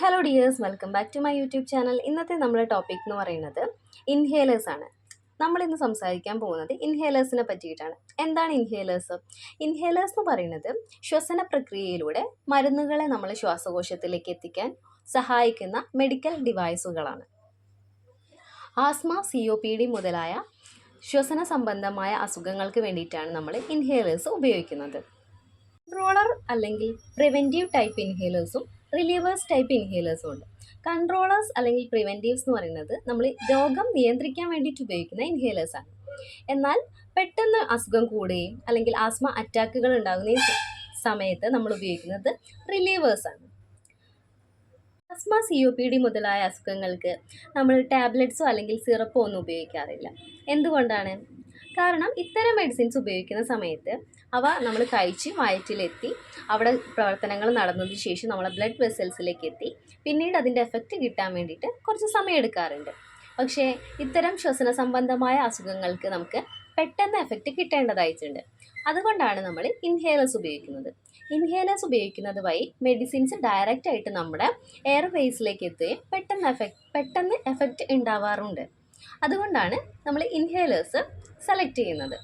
Hello dears welcome back to my YouTube channel ഇന്നത്തെ നമ്മുടെ topic എന്ന് പറയുന്നത് ഇൻഹേലേഴ്സ് ആണ്. നമ്മൾ ഇന്ന് സംസാരിക്കാൻ പോകുന്നത് ഇൻഹേലേഴ്സിനെ പറ്റിയിട്ടാണ്. എന്താണ് ഇൻഹേലേഴ്സ് ഇൻഹേലേഴ്സ് എന്ന് പറയുന്നത് ശ്വസന പ്രക്രിയയിലൂടെ മരുന്നുകളെ നമ്മൾ ശ്വാസകോശത്തിലേക്ക് എത്തിക്കാൻ സഹായിക്കുന്ന medical ഡിവൈസുകളാണ് asthma C O P D മുതലായ ശ്വസന സംബന്ധമായ അസുഖങ്ങൾക്ക് വേണ്ടിയിട്ടാണ് നമ്മൾ ഇൻഹേലേഴ്സ് ഉപയോഗിക്കുന്നത്. റോളർ അല്ലെങ്കിൽ പ്രിവെന്റീവ് ടൈപ്പ് ഇൻഹേലേഴ്സും റിലീവേഴ്സ് ടൈപ്പ് ഇൻഹേലേഴ്സും ഉണ്ട്. കൺട്രോളേഴ്സ് അല്ലെങ്കിൽ പ്രിവെന്റീവ്സ് എന്ന് പറയുന്നത് നമ്മൾ രോഗം നിയന്ത്രിക്കാൻ വേണ്ടിയിട്ട് ഉപയോഗിക്കുന്ന ഇൻഹേലേഴ്സ് ആണ്. എന്നാൽ പെട്ടെന്ന് അസുഖം കൂടുകയും അല്ലെങ്കിൽ ആസ്മ അറ്റാക്കുകൾ ഉണ്ടാകുന്ന സമയത്ത് നമ്മൾ ഉപയോഗിക്കുന്നത് റിലീവേഴ്സ് ആണ്. Asthma C O P D മുതലായ അസുഖങ്ങൾക്ക് നമ്മൾ ടാബ്ലറ്റ്സോ അല്ലെങ്കിൽ സിറപ്പോ ഒന്നും ഉപയോഗിക്കാറില്ല. എന്തുകൊണ്ടാണ്? കാരണം ഇത്തരം മെഡിസിൻസ് ഉപയോഗിക്കുന്ന സമയത്ത് അവ നമ്മൾ കഴിച്ച് വയറ്റിലെത്തി അവിടെ പ്രവർത്തനങ്ങൾ നടന്നതിന് ശേഷം നമ്മളെ ബ്ലഡ് വെസൽസിലേക്ക് എത്തി പിന്നീട് അതിന്റെ എഫക്റ്റ് കിട്ടാൻ വേണ്ടിയിട്ട് കുറച്ച് സമയം എടുക്കാറുണ്ട്. പക്ഷേ ഇത്തരം ശ്വസന സംബന്ധമായ അസുഖങ്ങൾക്ക് നമുക്ക് പെട്ടെന്ന് എഫക്റ്റ് കിട്ടേണ്ടതായിട്ടുണ്ട്. അതുകൊണ്ടാണ് നമ്മൾ ഇൻഹേലേഴ്സ് ഉപയോഗിക്കുന്നത്. ഇൻഹേലേഴ്സ് ഉപയോഗിക്കുന്നത് വഴി മെഡിസിൻസ് ഡയറക്റ്റ് ആയിട്ട് നമ്മുടെ എയർ വേസിലേക്ക് എത്തുകയും പെട്ടെന്ന് എഫക്റ്റ് പെട്ടെന്ന് എഫക്റ്റ് ഉണ്ടാവാറുണ്ട്. അതുകൊണ്ടാണ് നമ്മൾ ഇൻഹേലേഴ്സ് സെലക്ട് ചെയ്യുന്നത്.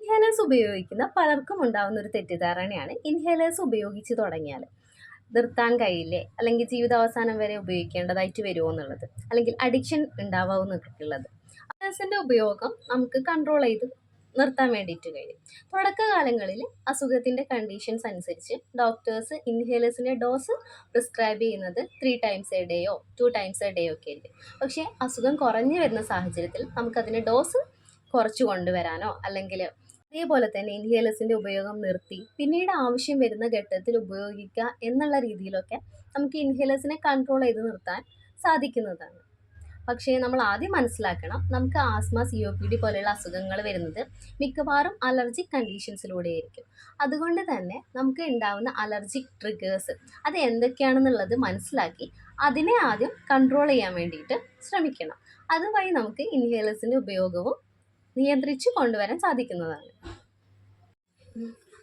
ഇൻഹേലേഴ്സ് ഉപയോഗിക്കുന്ന പലർക്കും ഉണ്ടാകുന്ന ഒരു തെറ്റിദ്ധാരണയാണ് ഇൻഹേലേഴ്സ് ഉപയോഗിച്ച് തുടങ്ങിയാൽ നിർത്താൻ കഴിയില്ലേ? അല്ലെങ്കിൽ ജീവിതാവസാനം വരെ ഉപയോഗിക്കേണ്ടതായിട്ട് വരുമോ എന്നുള്ളത്. അല്ലെങ്കിൽ അഡിക്ഷൻ ഉണ്ടാവുമോ ഉള്ളത് ഇൻഹേലേഴ്സിന്റെ ഉപയോഗം നമുക്ക് കൺട്രോൾ ചെയ്ത് നിർത്താൻ വേണ്ടിയിട്ട് കഴിയും. തുടക്കകാലങ്ങളിൽ അസുഖത്തിന്റെ കണ്ടീഷൻസ് അനുസരിച്ച് ഡോക്ടേഴ്സ് ഇൻഹേലേഴ്സിന്റെ ഡോസ് പ്രിസ്ക്രൈബ് ചെയ്യുന്നത് ത്രീ ടൈംസ് എ ഡേയോ ടു ടൈംസ് എ ഡേയോ ഒക്കെ ആയിരിക്കും. പക്ഷേ അസുഖം കുറഞ്ഞു വരുന്ന സാഹചര്യത്തിൽ നമുക്കതിന്റെ ഡോസ് കുറച്ച് കൊണ്ടുവരാനോ അല്ലെങ്കിൽ അതേപോലെ തന്നെ ഇൻഹേലേഴ്സിന്റെ ഉപയോഗം നിർത്തി പിന്നീട് ആവശ്യം വരുന്ന ഘട്ടത്തിൽ ഉപയോഗിക്കുക എന്നുള്ള രീതിയിലൊക്കെ നമുക്ക് ഇൻഹേലേഴ്സിനെ കൺട്രോൾ ചെയ്ത് നിർത്താൻ സാധിക്കുന്നതാണ്. പക്ഷേ നമ്മൾ ആദ്യം മനസ്സിലാക്കണം നമുക്ക് asthma C O P D പോലെയുള്ള അസുഖങ്ങൾ വരുന്നത് മിക്കവാറും അലർജിക് കണ്ടീഷൻസിലൂടെയായിരിക്കും അതുകൊണ്ട് തന്നെ നമുക്ക് ഉണ്ടാവുന്ന അലർജിക് ട്രിഗേഴ്സ് അത് എന്തൊക്കെയാണെന്നുള്ളത് മനസ്സിലാക്കി അതിനെ ആദ്യം കൺട്രോൾ ചെയ്യാൻ വേണ്ടിയിട്ട് ശ്രമിക്കണം. അതുവഴി നമുക്ക് ഇൻഹേലേഴ്സിന്റെ ഉപയോഗവും നിയന്ത്രിച്ച് കൊണ്ടുവരാൻ സാധിക്കുന്നതാണ്.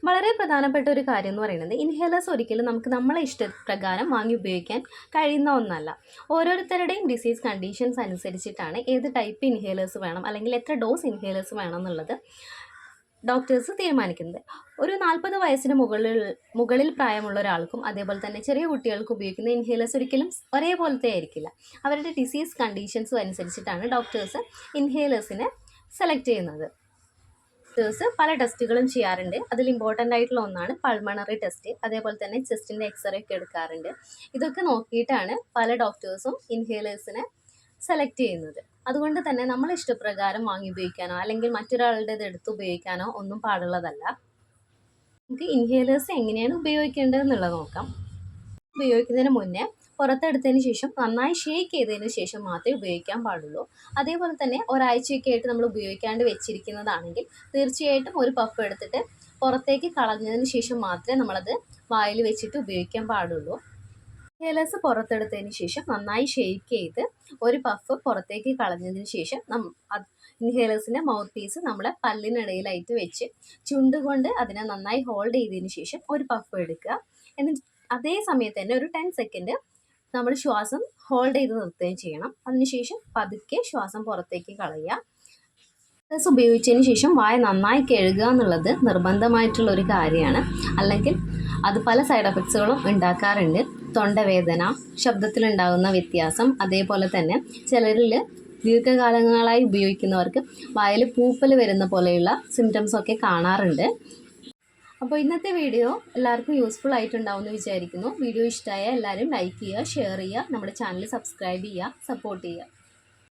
വളരെ പ്രധാനപ്പെട്ട ഒരു കാര്യം എന്ന് പറയുന്നത് ഇൻഹേലേഴ്സ് ഒരിക്കലും നമുക്ക് നമ്മളെ ഇഷ്ടപ്രകാരം വാങ്ങി ഉപയോഗിക്കാൻ കഴിയുന്ന ഒന്നല്ല. ഓരോരുത്തരുടെയും ഡിസീസ് കണ്ടീഷൻസ് അനുസരിച്ചിട്ടാണ് ഏത് ടൈപ്പ് ഇൻഹേലേഴ്സ് വേണം അല്ലെങ്കിൽ എത്ര ഡോസ് ഇൻഹേലേഴ്സ് വേണം എന്നുള്ളത് ഡോക്ടേഴ്സ് തീരുമാനിക്കുന്നത്. ഒരു നാൽപ്പത് വയസ്സിന് മുകളിൽ മുകളിൽ പ്രായമുള്ള ഒരാൾക്കും അതേപോലെ തന്നെ ചെറിയ കുട്ടികൾക്കും ഉപയോഗിക്കുന്ന ഇൻഹേലേഴ്സ് ഒരിക്കലും ഒരേപോലത്തെ ആയിരിക്കില്ല. അവരുടെ ഡിസീസ് കണ്ടീഷൻസും അനുസരിച്ചിട്ടാണ് ഡോക്ടേഴ്സ് ഇൻഹേലേഴ്സിനെ സെലക്ട് ചെയ്യുന്നത്. ഡോക്ടേഴ്സ് പല ടെസ്റ്റുകളും ചെയ്യാറുണ്ട്. അതിൽ ഇമ്പോർട്ടന്റ് ആയിട്ടുള്ള ഒന്നാണ് പൾമണറി ടെസ്റ്റ് അതേപോലെ തന്നെ ചെസ്റ്റിന്റെ എക്സ്റേ ഒക്കെ എടുക്കാറുണ്ട്. ഇതൊക്കെ നോക്കിയിട്ടാണ് പല ഡോക്ടേഴ്സും ഇൻഹേലേഴ്സിനെ സെലക്ട് ചെയ്യുന്നത്. അതുകൊണ്ട് തന്നെ നമ്മൾ ഇഷ്ടപ്രകാരം വാങ്ങി ഉപയോഗിക്കാനോ അല്ലെങ്കിൽ മറ്റൊരാളുടേത് എടുത്ത് ഉപയോഗിക്കാനോ ഒന്നും പാടുള്ളതല്ല. നമുക്ക് ഇൻഹേലേഴ്സ് എങ്ങനെയാണ് ഉപയോഗിക്കേണ്ടതെന്നുള്ളത് നോക്കാം. ഉപയോഗിക്കുന്നതിന് മുന്നേ പുറത്തെടുത്തതിന് ശേഷം നന്നായി ഷേക്ക് ചെയ്തതിന് ശേഷം മാത്രമേ ഉപയോഗിക്കാൻ പാടുള്ളൂ. അതേപോലെ തന്നെ ഒരാഴ്ചയൊക്കെ ആയിട്ട് നമ്മൾ ഉപയോഗിക്കാണ്ട് വെച്ചിരിക്കുന്നതാണെങ്കിൽ തീർച്ചയായിട്ടും ഒരു പഫ് എടുത്തിട്ട് പുറത്തേക്ക് കളഞ്ഞതിന് ശേഷം മാത്രമേ നമ്മളത് വായിൽ വെച്ചിട്ട് ഉപയോഗിക്കാൻ പാടുള്ളൂ. ഹെലസ് പുറത്തെടുത്തതിന് ശേഷം നന്നായി ഷേക്ക് ചെയ്ത് ഒരു പഫ് പുറത്തേക്ക് കളഞ്ഞതിന് ശേഷം ഇൻഹേലേഴ്സിന്റെ മൗത്ത് പീസ് നമ്മളെ പല്ലിനിടയിലായിട്ട് വെച്ച് ചുണ്ടുകൊണ്ട് അതിനെ നന്നായി ഹോൾഡ് ചെയ്തതിന് ശേഷം ഒരു പഫ് എടുക്കുക. എന്നിട്ട് അതേ സമയത്ത് തന്നെ ഒരു ടെൻ സെക്കൻഡ് നമ്മൾ ശ്വാസം ഹോൾഡ് ചെയ്ത് നിർത്തുകയും ചെയ്യണം. അതിനുശേഷം പതുക്കെ ശ്വാസം പുറത്തേക്ക് കളയുക. ഡ്രസ് ഉപയോഗിച്ചതിന് ശേഷം വായ നന്നായി കഴുകുക എന്നുള്ളത് നിർബന്ധമായിട്ടുള്ള ഒരു കാര്യമാണ്. അല്ലെങ്കിൽ അത് പല സൈഡ് എഫക്ട്സുകളും ഉണ്ടാക്കാറുണ്ട്. തൊണ്ടവേദന ശബ്ദത്തിലുണ്ടാകുന്ന വ്യത്യാസം അതേപോലെ തന്നെ ചിലരിൽ ദീർഘകാലങ്ങളായി ഉപയോഗിക്കുന്നവർക്ക് വായിൽ പൂപ്പൽ വരുന്ന പോലെയുള്ള സിംറ്റംസ് ഒക്കെ കാണാറുണ്ട്. അപ്പോൾ ഇന്നത്തെ വീഡിയോ എല്ലാവർക്കും യൂസ്ഫുൾ ആയിട്ടുണ്ടാവും എന്ന് വിചാരിക്കുന്നു. വീഡിയോ ഇഷ്ടമായ എല്ലാവരും ലൈക്ക് ചെയ്യുക ഷെയർ ചെയ്യുക നമ്മുടെ ചാനൽ സബ്സ്ക്രൈബ് ചെയ്യുക സപ്പോർട്ട് ചെയ്യുക.